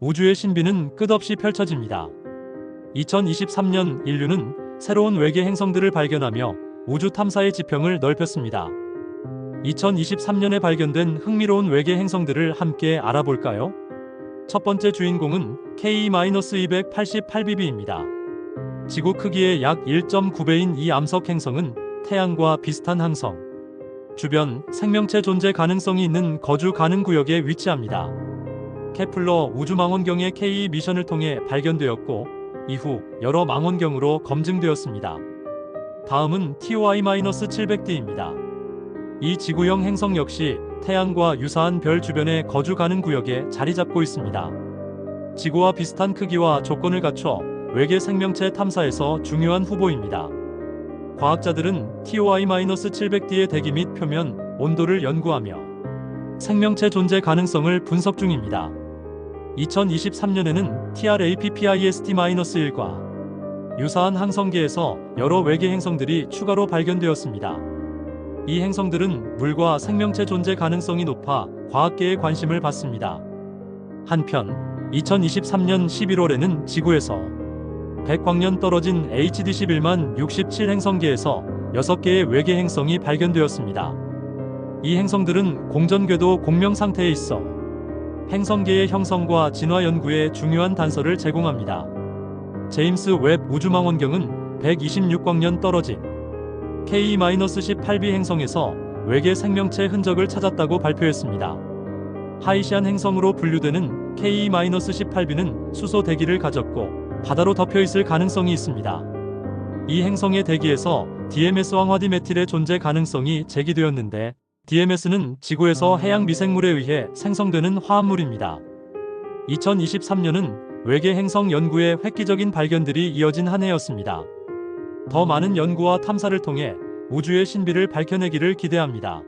우주의 신비는 끝없이 펼쳐집니다. 2023년 인류는 새로운 외계 행성들을 발견하며 우주 탐사의 지평을 넓혔습니다. 2023년에 발견된 흥미로운 외계 행성들을 함께 알아볼까요? 첫 번째 주인공은 K-288bb입니다. 지구 크기의 약 1.9배인 이 암석 행성은 태양과 비슷한 항성. 주변 생명체 존재 가능성이 있는 거주 가능 구역에 위치합니다. 케플러 우주망원경의 K 미션을 통해 발견되었고 이후 여러 망원경으로 검증되었습니다. 다음은 TOI-700d입니다. 이 지구형 행성 역시 태양과 유사한 별 주변의 거주 가능 구역에 자리 잡고 있습니다. 지구와 비슷한 크기와 조건을 갖춰 외계 생명체 탐사에서 중요한 후보입니다. 과학자들은 TOI-700d의 대기 및 표면 온도를 연구하며 생명체 존재 가능성을 분석 중입니다. 2023년에는 TRAPPIST-1과 유사한 항성계에서 여러 외계 행성들이 추가로 발견되었습니다. 이 행성들은 물과 생명체 존재 가능성이 높아 과학계의 관심을 받습니다. 한편 2023년 11월에는 지구에서 100광년 떨어진 HD11만 67 행성계에서 6개의 외계 행성이 발견되었습니다. 이 행성들은 공전궤도 공명 상태에 있어 행성계의 형성과 진화 연구에 중요한 단서를 제공합니다. 제임스 웹 우주망원경은 126광년 떨어진 K-18b 행성에서 외계 생명체 흔적을 찾았다고 발표했습니다. 하이시안 행성으로 분류되는 K-18b는 수소 대기를 가졌고 바다로 덮여 있을 가능성이 있습니다. 이 행성의 대기에서 DMS 황화디 메틸의 존재 가능성이 제기되었는데 DMS는 지구에서 해양 미생물에 의해 생성되는 화합물입니다. 2023년은 외계 행성 연구의 획기적인 발견들이 이어진 한 해였습니다. 더 많은 연구와 탐사를 통해 우주의 신비를 밝혀내기를 기대합니다.